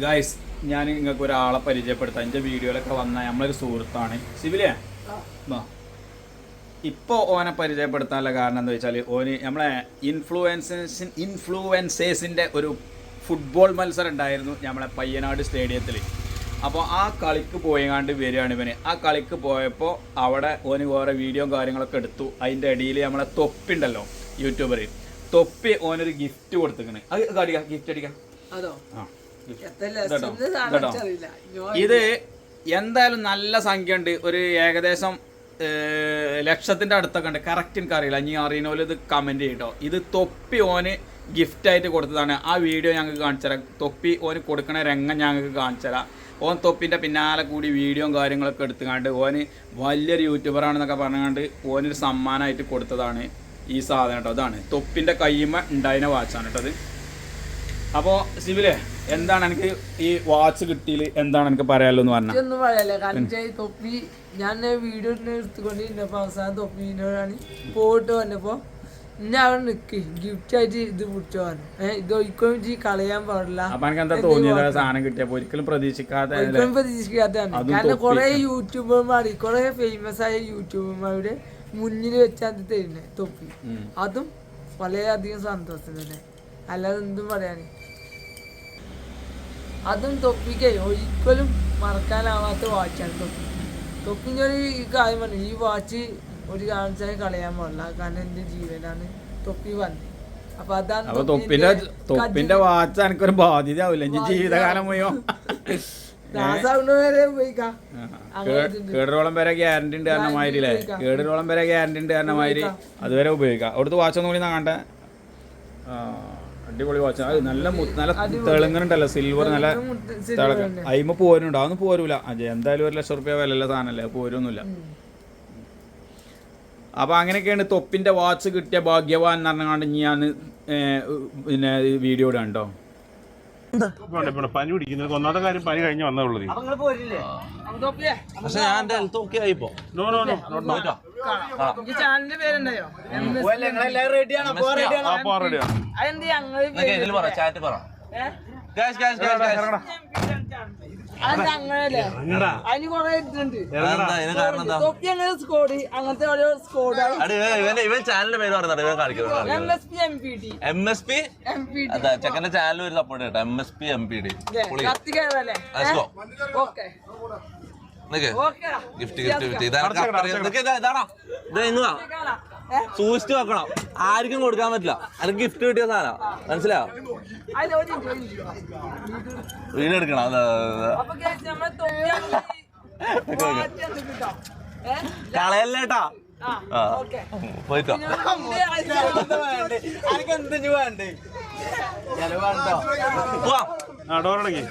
Guys ഞാൻ നിങ്ങൾക്ക് ഒരാളെ പരിചയപ്പെടുത്താം. എന്റെ വീഡിയോയിലൊക്കെ വന്ന നമ്മളൊരു സുഹൃത്താണ്. സിവിലേ വാ. ഇപ്പോൾ ഓനെ പരിചയപ്പെടുത്താനുള്ള കാരണം എന്താ വെച്ചാൽ ഓന് നമ്മളെ ഇൻഫ്ലുവൻസേഴ്സിൻ ഇൻഫ്ലുവൻസേഴ്സിന്റെ ഒരു ഫുട്ബോൾ മത്സരം ഉണ്ടായിരുന്നു നമ്മളെ പയ്യനാട് സ്റ്റേഡിയത്തിൽ അപ്പോൾ ആ കളിക്ക് പോയങ്ങാണ്ട് വരികയാണ് ഇവന്. ആ കളിക്ക് പോയപ്പോൾ അവിടെ ഓന് വേറെ വീഡിയോ കാര്യങ്ങളൊക്കെ എടുത്തു. അതിന്റെ ഇടയിൽ നമ്മളെ തൊപ്പി ഉണ്ടല്ലോ യൂട്യൂബർ തൊപ്പി ഓനൊരു ഗിഫ്റ്റ് കൊടുത്തിക്കണ് അത് അടിക്കാം ഗിഫ്റ്റ് അടിക്കാം. അതോ? ആ. ഇത് എന്തായാലും നല്ല സംഖ്യ ഉണ്ട് ഒരു ഏകദേശം ലക്ഷത്തിന്റെ അടുത്തൊക്കെ ഉണ്ട്. കറക്റ്റ് എനിക്ക് അറിയില്ല. ഇനി അറിയുന്നോൽ ഇത് കമന്റ് ചെയ്യട്ടോ. ഇത് തൊപ്പി ഓന് ഗിഫ്റ്റ് ആയിട്ട് കൊടുത്തതാണ്. ആ വീഡിയോ ഞങ്ങൾക്ക് കാണിച്ചു തരാം. തൊപ്പി ഓന് കൊടുക്കണ രംഗം ഞങ്ങൾക്ക് കാണിച്ചു തരാം. ഓൻ തൊപ്പിന്റെ പിന്നാലെ കൂടി വീഡിയോയും കാര്യങ്ങളൊക്കെ എടുത്തുകൊണ്ട് ഓന് വലിയൊരു യൂട്യൂബറാണെന്നൊക്കെ പറഞ്ഞുകൊണ്ട് ഓനൊരു സമ്മാനമായിട്ട് കൊടുത്തതാണ് ഈ സാധനം കേട്ടോ. അതാണ് തൊപ്പിന്റെ കയ്യുമ്മ ഉണ്ടായിരുന്ന വാച്ചാണ് കേട്ടോ അത് അപ്പോൾ സിബിലെ എന്താണ് എനിക്ക് ഈ വാച്ച് കിട്ടിയിൽ എന്താണ് എനിക്ക് പറയാലോ എന്ന് പറഞ്ഞാൽ ഒന്നും പറയല്ല കാരണം തൊപ്പി ഞാൻ വീഡിയോ എടുത്തുകൊണ്ട് ഇന്നപ്പോ അവസാനം തൊപ്പിനോടാണ് പോയിട്ട് വന്നപ്പോ ഇന്ന അവിടെ നിക്ക് ഗിഫ്റ്റ് ആയിട്ട് ഇത് പിടിച്ചോ പറഞ്ഞു. ഇത് ഒരിക്കലും കളയാൻ പാടില്ല. അപ്പൊ എനിക്ക് എന്താ തോന്നിയത് സാധനം കിട്ടിയപ്പോ? ഒരിക്കലും പ്രതീക്ഷിക്കാതെ അല്ലേ? ഒരിക്കലും പ്രതീക്ഷിക്കാത്തതാണ്. കാരണം. കുറെ യൂട്യൂബർമാർ കുറെ ഫേമസ് ആയ യൂട്യൂബർമാരുടെ മുന്നിൽ വെച്ചാൽ തരുന്നത് തൊപ്പി. അതും വളരെയധികം സന്തോഷം തന്നെ. അല്ലാതെ എന്തും പറയാന്. അതും തൊപ്പിക്ക് ഒരിക്കലും മറക്കാനാവാത്ത വാച്ചാണ് തൊപ്പി. തൊപ്പിന്റെ ഒരു കാര്യം പറഞ്ഞു ഈ വാച്ച് ഒരു കാരണച്ചാൽ കളയാൻ പാടില്ല. കാരണം എന്റെ ജീവനാണ് തൊപ്പി വന്നത്. അപ്പൊ അതാണ് തൊപ്പിന്റെ തൊപ്പിന്റെ വാച്ച് എനിക്കൊരു ബാധ്യത ആവില്ല ജീവിതകാലം ഇതുണ്ട്. കേടരോളം വരെ ഗ്യാരണ്ടി ഉണ്ട് കാരണം മാതിരില്ലേ ഉപയോഗിക്കാം. കേടരോളം വരെ ഗ്യാരണ്ടി ഉണ്ട് കാരണം മാതിരി അതുവരെ ഉപയോഗിക്കാം. അവിടുത്തെ വാച്ച് ഒന്നും കൂടി കാണട്ടെ ആ, അടിപൊളി വാച്ച് അത് നല്ല മുത്ത് നല്ല തെളുങ്ങനുണ്ടല്ലോ സിൽവർ നല്ല തിളക്കം. അയിമ പോരുന്നുണ്ട്. അതൊന്നും പോരൂല. അജയ് എന്തായാലും ഒരു ലക്ഷം റുപ്യ വിലയുള്ള സാധനല്ലേ? പോരൊന്നുമില്ല. അപ്പോൾ അപ്പൊ അങ്ങനെയൊക്കെയാണ് തൊപ്പിന്റെ വാച്ച് കിട്ടിയ ഭാഗ്യവാൻ എന്ന് പറഞ്ഞാണ്ട് ഞാൻ പിന്നെ വീഡിയോ ഇടാൻ കേട്ടോ പനി പിടിക്കുന്നത് ഒന്നാമത്തെ കാര്യം പനി കഴിഞ്ഞ് വന്നേ ഉള്ളത് അപ്പൊ തൊപ്പിയേ, പക്ഷെ ഞാൻ എന്റെ ഹെൽത്ത് ഓക്കെ ആയിപ്പോ നോ നോ നോ നോട്ടോ ചാനലിന്റെ പേരുണ്ടായോ അപ്പോൾ റെഡിയാണ് അതെന്ത് ഞങ്ങൾ എന്നൊക്കെ ഇതിൽ പറ ചാറ്റ് പറ. ഇവൻ ഇവൻ ചാനലിന്റെ പേര് പറയുന്നത് ഇവൻ കാണിക്കുന്നത് എം എസ് പി അതാ ചെക്കന്റെ ചാനൽ ഒരു സപ്പോർട്ട് കേട്ടോ M S P M P D gift gift ഇതാണ് സൂക്ഷിച്ചു വെക്കണം. ആർക്കും കൊടുക്കാൻ പറ്റില്ല. അതിന് ഗിഫ്റ്റ് കിട്ടിയ സാധനം. മനസ്സിലായോ. വീട് എടുക്കണം? കളയല്ലേട്ടാ. പോയിട്ടോ ഡോർ അടങ്ങി.